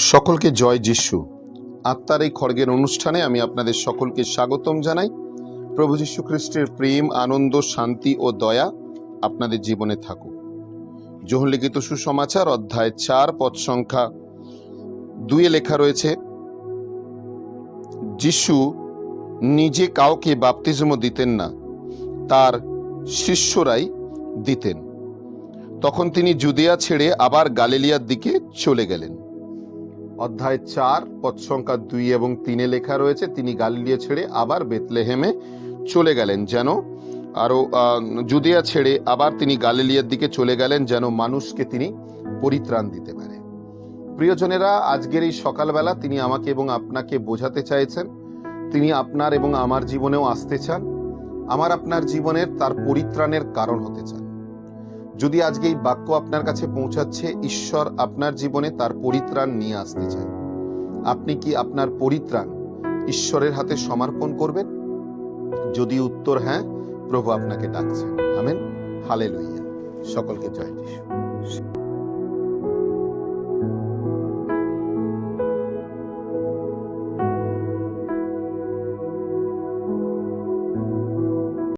সকলকে জয় যিশু। আত্মার এই খড়গের অনুষ্ঠানে আমি আপনাদের সকলকে স্বাগতম জানাই। প্রভু যীশু খ্রিস্টের প্রেম, আনন্দ, শান্তি ও দয়া আপনাদের জীবনে থাকুক। লিখিত সুসমাচার অধ্যায় চার, পদ সংখ্যা দুয়ে লেখা রয়েছে, যিশু নিজে কাউকে বাপতিস্ম দিতেন না, তার শিষ্যরাই দিতেন। তখন তিনি জুদিয়া ছেড়ে আবার গালিলিয়ার দিকে চলে গেলেন। অধ্যায় চার পদ সংখ্যা দুই এবং তিনে লেখা রয়েছে, তিনি গালিলিয়া ছেড়ে আবার বেতলেহেমে চলে গেলেন যেন আরও জুদিয়া ছেড়ে আবার তিনি গালিলিয়ার দিকে চলে গেলেন যেন মানুষকে তিনি পরিত্রাণ দিতে পারে। প্রিয়জনেরা, আজকের এই সকালবেলা তিনি আমাকে এবং আপনাকে বোঝাতে চাইছেন। তিনি আপনার এবং আমার জীবনেও আসতে চান। আমার আপনার জীবনের তার পরিত্রাণের কারণ হতে চান। যদি আজকে এই বাক্য আপনার কাছে পৌঁছাচ্ছে, ঈশ্বর আপনার জীবনে তার পরিত্রাণ নিয়ে আসতে চান আপনি কি আপনার পরিত্রাণ ঈশ্বরের হাতে সমর্পণ করবেন? যদি উত্তর হ্যাঁ প্রভু আপনাকে ডাকছেন। আমেন। হালে লইয়া সকলকে জয় যিশু।